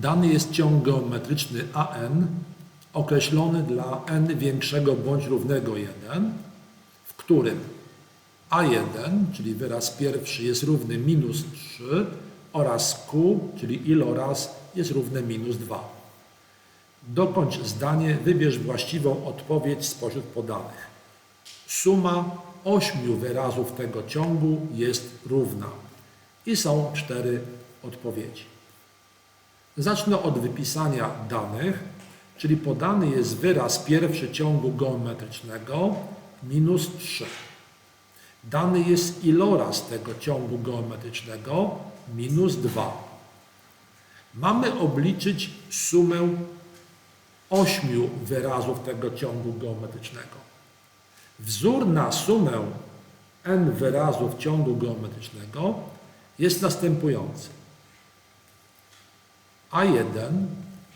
Dany jest ciąg geometryczny AN określony dla n większego bądź równego 1, w którym A1, czyli wyraz pierwszy jest równy minus 3 oraz Q, czyli iloraz jest równe minus 2. Dokończ zdanie, wybierz właściwą odpowiedź spośród podanych. Suma ośmiu wyrazów tego ciągu jest równa. I są cztery odpowiedzi. Zacznę od wypisania danych, czyli podany jest wyraz pierwszy ciągu geometrycznego minus 3. Dany jest iloraz tego ciągu geometrycznego minus 2. Mamy obliczyć sumę ośmiu wyrazów tego ciągu geometrycznego. Wzór na sumę n wyrazów ciągu geometrycznego jest następujący. A1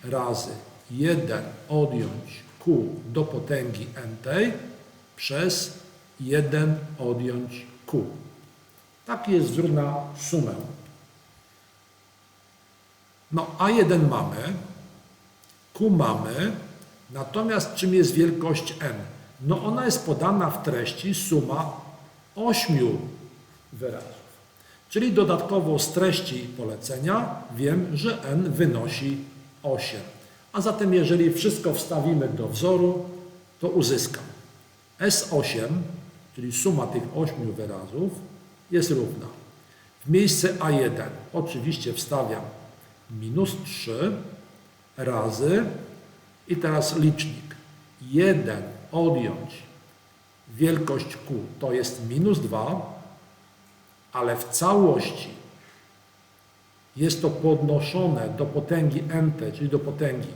razy 1 odjąć q do potęgi n przez 1 odjąć q. Taki jest wzór na sumę. No A1 mamy, Q mamy, natomiast czym jest wielkość n? No ona jest podana w treści suma ośmiu wyrazów. Czyli dodatkowo z treści polecenia wiem, że n wynosi 8. A zatem jeżeli wszystko wstawimy do wzoru, to uzyskam S8, czyli suma tych ośmiu wyrazów jest równa. W miejsce A1 oczywiście wstawiam minus 3 razy i teraz licznik 1 odjąć wielkość Q to jest minus 2, ale w całości jest to podnoszone do potęgi nt, czyli do potęgi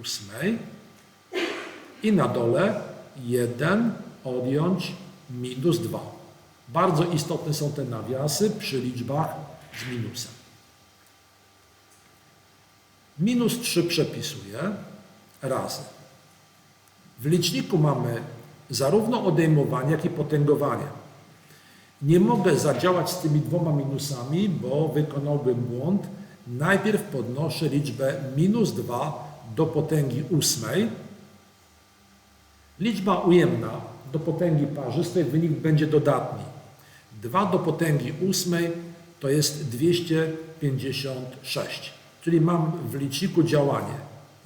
ósmej i na dole 1 odjąć minus 2. Bardzo istotne są te nawiasy przy liczbach z minusem. Minus 3 przepisuję razy. W liczniku mamy zarówno odejmowanie, jak i potęgowanie. Nie mogę zadziałać z tymi dwoma minusami, bo wykonałbym błąd. Najpierw podnoszę liczbę minus 2 do potęgi ósmej. Liczba ujemna do potęgi parzystej wynik będzie dodatni. 2 do potęgi ósmej to jest 256. Czyli mam w liczniku działanie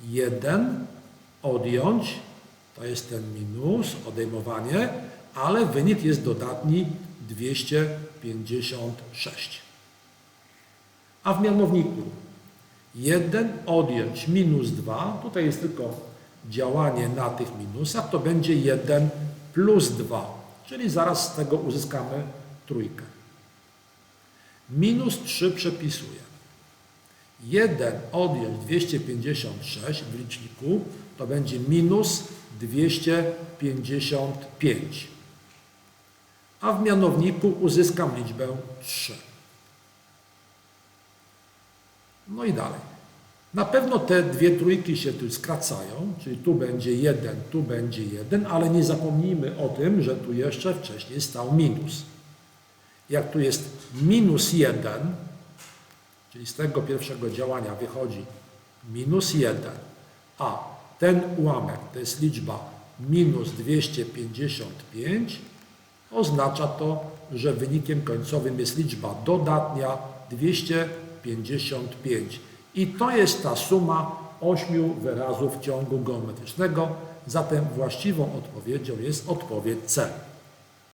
1 odjąć, to jest ten minus, odejmowanie, ale wynik jest dodatni 256. A w mianowniku 1 odjąć minus 2, tutaj jest tylko działanie na tych minusach, to będzie 1 plus 2, czyli zaraz z tego uzyskamy trójkę. Minus 3 przepisuję. 1 odjąć 256 w liczniku to będzie minus 255. A w mianowniku uzyskam liczbę 3. No i dalej. Na pewno te dwie trójki się tu skracają, czyli tu będzie 1, tu będzie 1, ale nie zapomnijmy o tym, że tu jeszcze wcześniej stał minus. Jak tu jest minus 1, czyli z tego pierwszego działania wychodzi minus 1, a ten ułamek to jest liczba minus 255, oznacza to, że wynikiem końcowym jest liczba dodatnia 255. I to jest ta suma ośmiu wyrazów ciągu geometrycznego, zatem właściwą odpowiedzią jest odpowiedź C.